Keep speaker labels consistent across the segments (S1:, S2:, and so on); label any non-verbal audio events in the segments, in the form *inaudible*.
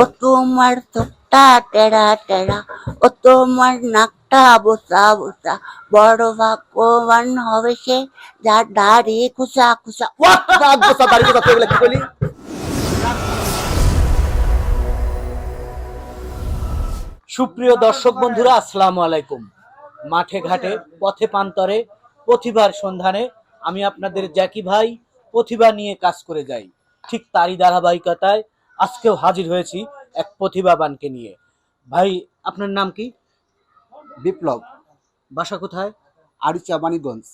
S1: ও তোমার ঠোঁটটা টেরা টেরা ও তোমার নাকটা বোসা বোসা। বড় ভাগ্যবান হবে সে যার দাড়ি খুসা খুসা।
S2: সুপ্রিয় দর্শক বন্ধুরা, আসসালামু আলাইকুম। মাঠে ঘাটে, পথে পান্তরে প্রতিভার সন্ধানে আমি আপনাদের জ্যাকি ভাই, প্রতিভা নিয়ে কাজ করে যাই। ঠিক তারই ধারাবাহিকতায় আজকেও হাজির হয়েছি এক প্রতিভাবানকে নিয়ে। ভাই আপনার নাম কি?
S3: বিপ্লব।
S2: বাসা কোথায়?
S3: আরিচা মানিকগঞ্জ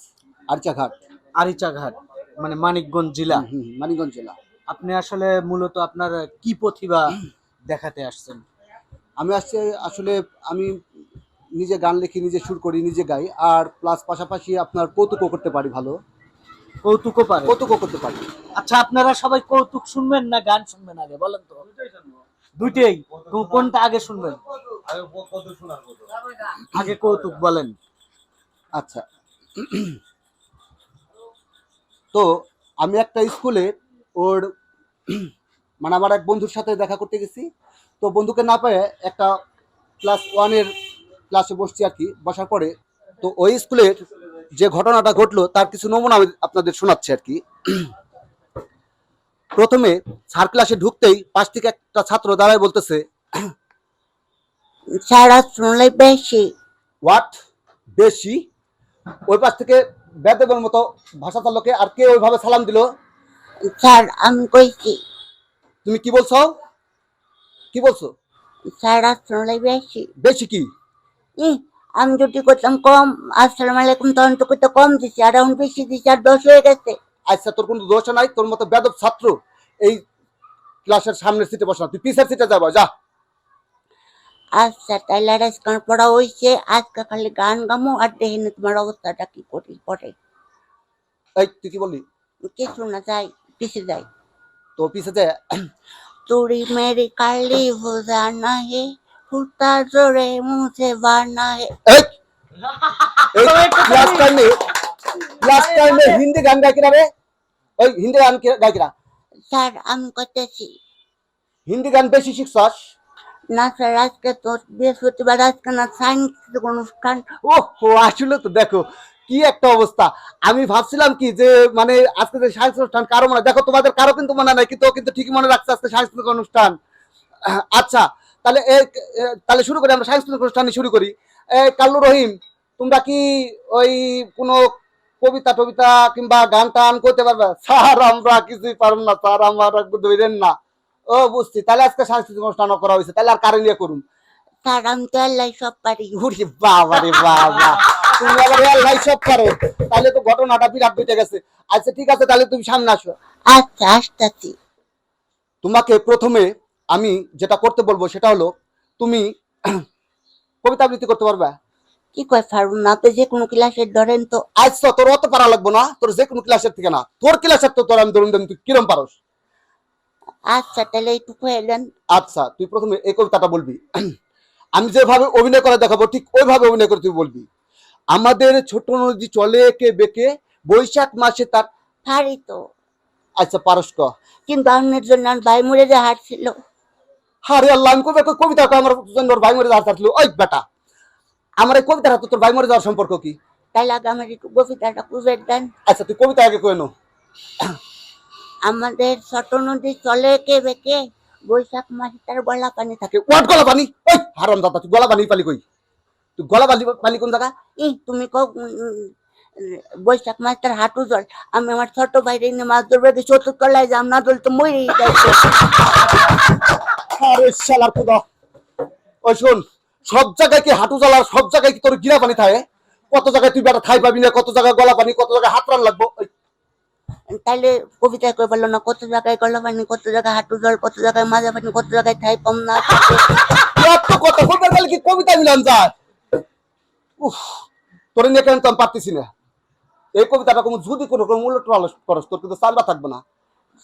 S3: আরিচাঘাট।
S2: আরিচাঘাট মানে মানিকগঞ্জ জেলা।
S3: মানিকগঞ্জ জেলা।
S2: আপনি আসলে মূলত আপনার কি প্রতিভা দেখাতে আসছেন?
S3: আমি আসছে আসলে আমি নিজে গান লিখি নিজে সুর করি নিজে গাই। আর প্লাস পাশাপাশি আপনার কৌতুকও করতে পারি ভালো।
S2: কৌতুকও পারে।
S3: কৌতুকও করতে পারে।
S2: আচ্ছা আপনারা সবাই কৌতুক শুনবেন না গান শুনবেন আগে? বলেন তো। দুইটাই কোনটা আগে শুনবেন? আগে কৌতুক বলেন।
S3: আচ্ছা। তো আমি একটা স্কুলে ওর মানে আমার এক বন্ধুর সাথে দেখা করতে গেছি। তো বন্ধুকে না পেয়ে একটা ক্লাস ওয়ানের ক্লাসে বসছি আর কি। বসার পরে তো ওই স্কুলের যে ঘটনাটা ঘটলো তার কিছু নমুনা আমি আপনাদের শোনাচ্ছি আর কি। প্রথমে স্যার ক্লাসে ঢুকতেই পাশ থেকে একটা ছাত্র দাঁড়ায় বলতেছে
S1: সারা শুনলে বেশি।
S3: হোয়াট? বেশি? ওই পাশ থেকে বেদেবের মতো ভাষা চালকে আর কে ওইভাবে সালাম দিল?
S1: স্যার আমি কইছি।
S3: তুমি কি বলছো? কি বলছো?
S1: সারা শুনলে বেশি।
S3: বেশি কি?
S1: আমি যদি করতাম কম আসসালাম আলাইকুম তখন তো করতে কম দিছি আর এখন বেশি দিছি আর দশ হয়ে গেছে।
S3: আচ্ছা তোর কোনো দোষ নাই তোর মতো বেদব ছাত্র এই ক্লাসের সামনের সিটে বসা তুই পিসার সিটে যাবা যা।
S1: আচ্ছা তাহলে আর আজকাল পড়া হয়েছে আজকে খালি গান গামো আর দেখি না তোমার অবস্থাটা কি করি পরে।
S3: এই তুই কি বললি?
S1: কিছু না যাই পিছে যাই।
S3: তো পিছে যায়
S1: তোরি মেরি কালি হোজা জানা হে फूटा जोड़े मुंह से बाना है *laughs*
S3: এই এই ক্লাস টাইমে ক্লাস টাইমে হিন্দি গান গাই কিনা রে ওই হিন্দি গান কি- গাই কিনা
S1: স্যার আমি করতেছি
S3: হিন্দি গান বেশি শিখছাস
S1: না স্যার আজকে তো বৃহস্পতিবার আজকে না সায়েন্স অনুষ্ঠান
S3: ও হো আসলে তো দেখো কি একটা অবস্থা আমি ভাবছিলাম কি যে মানে আজকে যে সাংস্কৃতিক অনুষ্ঠান কারো মনে দেখো তোমাদের কারো কিন্তু মনে নাই কিন্তু ও কিন্তু ঠিকই মনে রাখছে আজকে সাংস্কৃতিক অনুষ্ঠান আহ, আচ্ছা তাহলে তাহলে শুরু করি আমরা সাংস্কৃতিক অনুষ্ঠান শুরু করি। এ কাল্লু রহিম তোমরা কি ওই কোনো কবিতা টবিতা কিংবা গান টান করতে পারবে? স্যার আমরা কিছুই পারব না স্যার আমার ধরেন না। ও বুঝছি। তাহলে আজকে সাংস্কৃতিক অনুষ্ঠান করা হয়েছে। তাহলে আর কারে নিয়ে করুন
S1: স্যার আমি তো আল্লাহ সব পারি।
S3: উরি বাবা রে বাবা। তুমি আবার আল্লাহ সব পারো। তাহলে তো ঘটনাটা বিরাট বেটে গেছে। আচ্ছা ঠিক আছে তাহলে তুমি সামনে আসো।
S1: আচ্ছা আসতেছি।
S3: তোমাকে প্রথমে আমি যেটা করতে বলব সেটা হলো তুমি *clears throat* কবিতা আবৃত্তি করতে পারবে।
S1: কি কয় পারব না তো যে কোনো ক্লাসের ধরেন তো।
S3: আচ্ছা তোর অত পারা লাগবো না তোর যে কোনো ক্লাসের থেকে না। তোর ক্লাসের তো তোর আমি ধরুন দেন তুই কিরম পারস?
S1: আচ্ছা তাহলে একটু কয়ে দেন
S3: আচ্ছা তুই প্রথমে এই কবিতাটা বলবি। *clears throat* আমি যেভাবে অভিনয় করে দেখাবো ঠিক ওইভাবে অভিনয় করে তুই বলবি। আমাদের ছোট নদী চলে একে বেঁকে বৈশাখ মাসে তার
S1: পারি তো।
S3: আচ্ছা পারস ক।
S1: কিন্তু আপনার জন্য ভাই মরে যে হাঁটছিল
S3: আরে আল্লাহ আমি কবে কবিতা আমার জন্য ভাই মরে যাওয়ার থাকল ওই বেটা। আমার এই কবিতাটা তো তোর ভাই মরে যাওয়ার সম্পর্ক কি?
S1: তাহলে আগে আমার একটু কবিতাটা খুঁজে দেন।
S3: আচ্ছা তুই কবিতা আগে কয়ে নো।
S1: আমাদের ছোট নদী চলে কে বেঁকে বৈশাখ মাসে তার গলা পানি থাকে।
S3: ওয়াট গলা পানি? ওই হারাম দাদা তুই গলা পানি পালি কই? তুই গলা পালি পালি কোন জায়গা?
S1: ই তুমি উম, বৈশাখ মাস তার হাঁটু জল। আমি আমার ছোট ভাইরে নিয়ে মাছ ধরবে কি চতুর্থ তলায় যাম না ধরলে তো মরেই যাইছে
S3: আরে শালার খুদা। ওই শোন সব জায়গায় কি হাঁটু জ্বালার সব জায়গায় কি তোর গিরা পানি থাকে? কত জায়গায় তুই বেটা পাবি না কত জায়গায় গলা পানি কত জায়গায় হাত রান লাগবো?
S1: তাহলে কবিতায় কই বলল না কত জায়গায় গলা পানি কত জায়গায় হাঁটু জল কত জায়গায় মাজা পানি কত জায়গায় পাম না।
S3: এত কথা বলতে গেলে কি কবিতা মিলান যায়? উফ তোর নিয়ে কেন তো আমি পারতেছি না? এই কবিতাটা কোনো যদি কোনো কোনো মূল্য টলাস করস তোর কিন্তু চামড়া থাকবে না।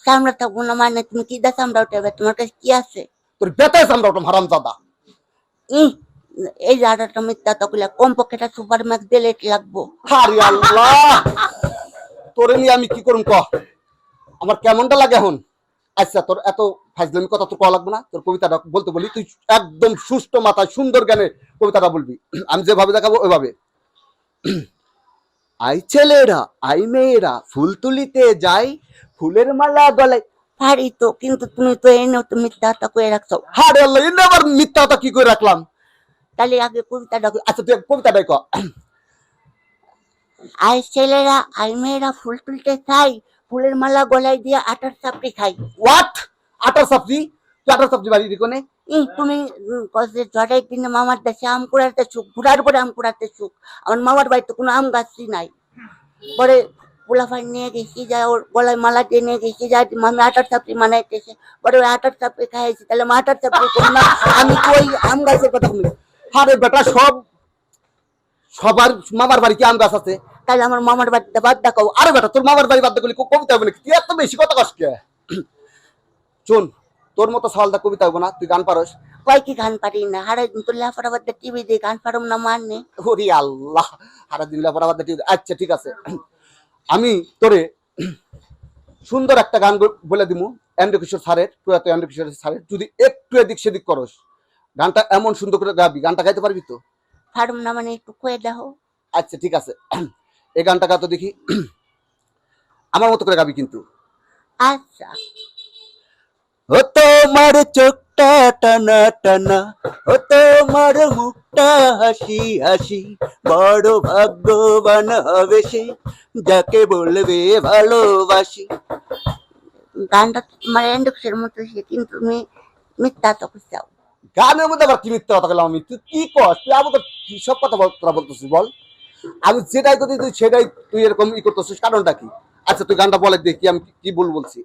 S1: চামড়া থাকব না মানে তুমি কি দা চামড়া উঠাবে তোমার কাছে কি আছে?
S3: তোর বেতায় ওটা হারাম দাদা
S1: এই জায়গাটা মিথ্যা তকলে কম পক্ষেটা সুপার ম্যাক্স দিলে লাগবো।
S3: হারি আল্লাহ! তোরে নিয়ে আমি কি করুম ক? আমার কেমনটা লাগে এখন? আচ্ছা তোর এত ফাজলামি কথা তোর কওয়া লাগবে না? তোর কবিতাটা বলতে বলি তুই একদম সুষ্ঠ মাথায় সুন্দর জ্ঞানে কবিতাটা বলবি। আমি যেভাবে দেখাবো ওইভাবে। আই ছেলেরা আই মেয়েরা ফুল তুলিতে যাই ফুলের মালা গলায়
S1: পারি তো কিন্তু তুমি তো এনে তো মিথ্যাটা করে রাখছো।
S3: হারে আল্লাহ এনে আবার মিথ্যাটা কি করে রাখলাম?
S1: তাহলে আগে কবিতাটা।
S3: আচ্ছা তুই কবিতাটাই ক
S1: আই ছেলেরা আই মেয়েরা ফুল তুলতে চাই ফুলের মালা গলায় দিয়ে আটার চাপড়ি খাই।
S3: হোয়াট আটার সবজি তুই আটার সবজি বাড়ি কোনে?
S1: ই তুমি ঝড়ের দিনে মামার দেশে আম কুড়াতে সুখ ঘুরার পরে আম কুড়াতে সুখ। আমার মামার বাড়িতে কোনো আম গাছই নাই। পরে পোলাফান নিয়ে গেছি যায় ওর গলায় মালা দিয়ে নিয়ে গেছি যায় মামি আটার চাপড়ি মানাইতেছে ওই আটার চাপড়ি খাইছি তাহলে মা আটার চাপড়ি করি না আমি কই আম গাছের কথা শুনি।
S3: আরে বেটা সব সবার মামার বাড়ি কি আম গাছ আছে।
S1: তাহলে আমার মামার বাড়িতে বাদ দেখাও
S3: আরে বেটা তোর মামার বাড়ি বাদ করলি কবিতা হবে নাকি তুই এত বেশি কথা কষ্ট শোন তোর মতো সওয়ালটা কবিতা হবে না তুই গান পারস।
S1: কয় কি গান পারি না হারাই দিন তো লেফার বাদ টিভি দিয়ে গান পারম না মানে।
S3: ওরে আল্লাহ সারা দিন বাদ দিয়ে- আচ্ছা ঠিক আছে। আমি তোরে সুন্দর একটা গান বলে দিমু এন্দ্র কিশোর স্যারের প্রয়াত এন্দ্র কিশোর স্যারের। যদি একটু এদিক সেদিক করস গানটা এমন সুন্দর করে গাবি। গানটা গাইতে পারবি তো?
S1: পারম না মানে একটু কয়ে দেখো
S3: আচ্ছা ঠিক আছে। *clears throat* এই গানটা গাতো দেখি। *clears throat* আমার মতো করে গাবি কিন্তু।
S1: আচ্ছা।
S3: ও তোমার চোখটা টানা টানা ও তোমার মুখটা হাসি হাসি বড় ভাগ্যবান হবে সে যাকে বলবে ভালোবাসি।
S1: গানটা তোমার এন্ডক্সের মতো সে কিন্তু তুমি মিথ্যা তো চাও
S3: গানের মধ্যে আবার কি মিথ্যা কথা বললাম আমি? তুই কি কর তুই আবার কি সব কথা বল তোরা বলতেছিস বল। আমি যেটাই করতে তুই সেটাই তুই এরকম ই করতেছিস কারণটা কি? আচ্ছা তুই গানটা বলে দেখি আমি কি- বল বলছি।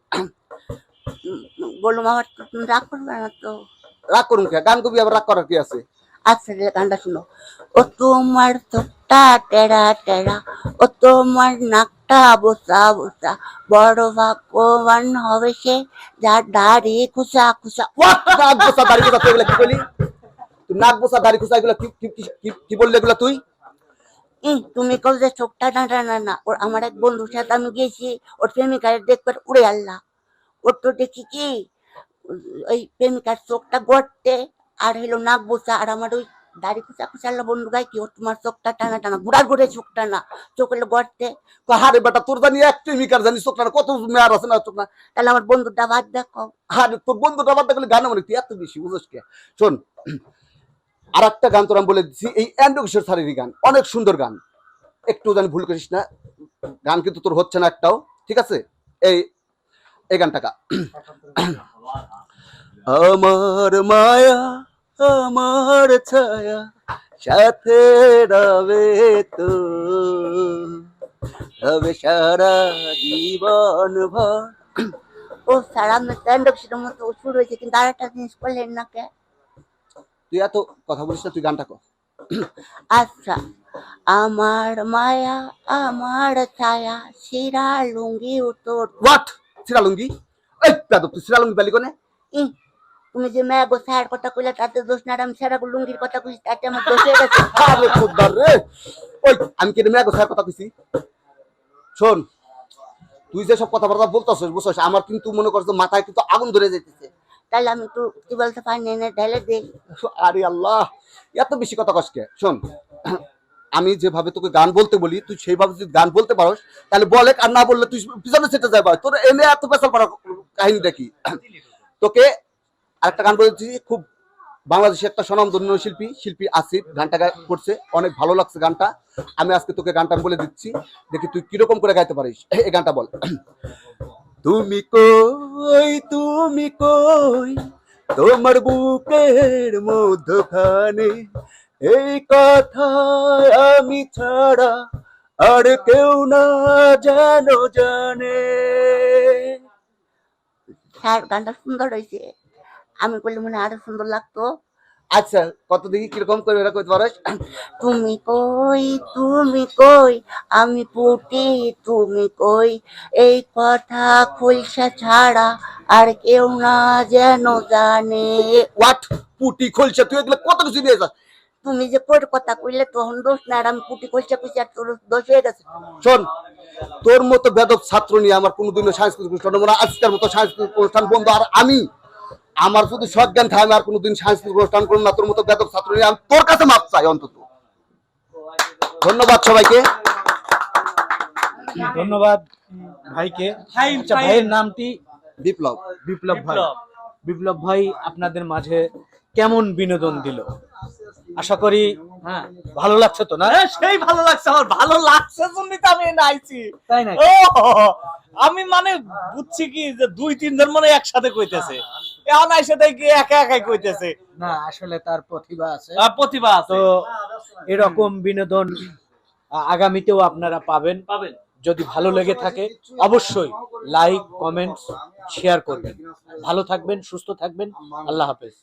S1: বললাম আমার রাগ করবে না তো?
S3: রাগ করুন কে? গান কবি আবার রাগ করার কি আছে?
S1: আচ্ছা গানটা শুনো। ও তোমার চোখটা টেরা টেরা ও তোমার নাকটা বোসা বোসা। বড় ভাগ্যবান হবে সে যার দাড়ি খুশা খুশা
S3: নাক বোসা দাড়ি বোসা তুই কি বলি? তুই নাক বোসা দাড়ি খোসা এগুলা কি- বললি এগুলা তুই?
S1: তুমি কল যে চোখটা না না না না। ওর আমার এক বন্ধুর সাথে আমি গেছি ওর প্রেমিকার দেখবার উড়ে আল্লাহ। ওর তো দেখি কি ওই প্রেমিকার চোখটা গড়তে আর হলো নাক বোসা আর আমার ওই দাড়ি খুচা খুচাল্লা বন্ধু গাই কি ও তোমার চোখটা টানা টানা ঘুরার ঘুরে চোখ টানা চোখ হলো গড়তে
S3: হারে বেটা তোর জানি এক প্রেমিকার জানি চোখ না কত মেয়ার আছে না চোখ না।
S1: তাহলে আমার বন্ধুটা বাদ দেখো
S3: আরে তোর বন্ধুটা বাদ দেখলে গান মানে তুই এত বেশি বুঝিস কে? শোন আর একটা গান তোর আমি বলে দিচ্ছি এই অ্যান্ড্রু কিশোর স্যারেরই গান অনেক সুন্দর গান। একটু জানি ভুল করিস না গান কিন্তু তোর হচ্ছে না একটাও ঠিক আছে? এই এই গানটা গা আমার মায়া আমার ছায়া সাথে রবে তো। রবে সারা জীবন ভর।
S1: ও সারা স্ট্যান্ডার্ড মতো শুরু হয়েছে কিন্তু আর একটা জিনিস করলেন না কে?
S3: তুই এত কথা বলিস না তুই গানটা কর।
S1: আচ্ছা আমার মায়া আমার ছায়া শিরা লুঙ্গি উত্তর।
S3: হোয়াট সিরালুঙ্গি এই পেদব তুই সিরালুঙ্গি পেলি কোনে?
S1: তুমি যে মেয়ে গো স্যার কথা কইলে তাতে দোষ না আমি সেরা লুঙ্গির কথা কইছি তাতে আমার দোষ হয়ে গেছে। *laughs*
S3: আরে খোদার রে! ওই আমি কেটে মেয়ে কোথায় কথা কইছি? শোন তুই যে সব কথাবার্তা বলতেছিস বুঝছিস? আমার কিন্তু মনে করছ মাথায় কিন্তু আগুন ধরে যেতেছে
S1: তাহলে আমি একটু কি বলতে পারি এনে ঢেলে দিই।
S3: আরে আল্লাহ এত বেশি কথা কষ্টকে শোন আমি যেভাবে তোকে গান বলতে বলি তুই সেইভাবে যদি গান বলতে পারস তাহলে বলে আর না বললে তুই পিছনে সেটে যাবে। তোর এনে এত পেশাল পারা কাহিনী দেখি তোকে আরেকটা গান বলেছি, খুব বাংলাদেশের একটা স্বনামধন্য শিল্পী শিল্পী আসিফ গানটা করছে। অনেক ভালো লাগছে গানটা। আমি আজকে তোকে গানটা বলে দিচ্ছি। দেখি তুই কীরকম করে গাইতে পারিস। *clears throat* এই গানটা বল। *clears throat* তুমি কই তুমি কই? তোমার বুকের মধ্যখানে এই কথা আমি ছাড়া আর কেউ না জানো। জানে
S1: গানটা সুন্দর হয়েছে। আমি করলে মনে আরও সুন্দর লাগতো।
S3: আচ্ছা কত দেখি কীরকম করে এরা করতে পারিস?
S1: তুমি কই তুমি কই আমি পুটি তুমি কই এই কথা খুলসা ছাড়া আর কেউ না যেন জানে।
S3: হোয়াট পুটি খোলছে তুই এগুলো কত কিছু নিয়ে যাস
S1: তুমি যে পর কথা কইলে তখন দোষ না আর আমি পুটি কইছে আর তোর দোষ হয়ে গেছে।
S3: শোন তোর মতো বেদব ছাত্র নিয়ে আমার কোনোদিনও সাংস্কৃতিক অনুষ্ঠান আজকের মতো সাংস্কৃতিক অনুষ্ঠান বন্ধ আর আমি আমার যদি সজ্ঞান থাকে আমি আর কোনোদিন সাংস্কৃতিক অনুষ্ঠান করব না। তোর মতো বেদব ছাত্র নিয়ে আমি তোর কাছে মাপ চাই অন্তত। ধন্যবাদ সবাইকে।
S2: ধন্যবাদ ভাইকে। আচ্ছা ভাইয়ের নামটি?
S3: বিপ্লব।
S2: বিপ্লব ভাই। বিপ্লব। ভাই আপনাদের মাঝে কেমন বিনোদন দিল? আশা করি
S4: হ্যাঁ।
S2: ভালো লাগছে তো না?
S4: সেই ভালো লাগছে আমার। ভালো লাগছে জন্যই তো আমি এখানে আইছি
S2: তাই না
S4: ও আমি মানে বুঝছি কি যে দুই তিন তিনজন মানে একসাথে কইতেছে। এখন আইসে দেখি একা একাই কইতেছে।
S2: না আসলে তার প্রতিভা আছে।
S4: প্রতিভা
S2: তো এরকম বিনোদন আগামীতেও আপনারা পাবেন।
S4: পাবেন।
S2: যদি ভালো লেগে থাকে অবশ্যই লাইক কমেন্টস শেয়ার করবেন। ভালো থাকবেন সুস্থ থাকবেন। আল্লাহ হাফেজ।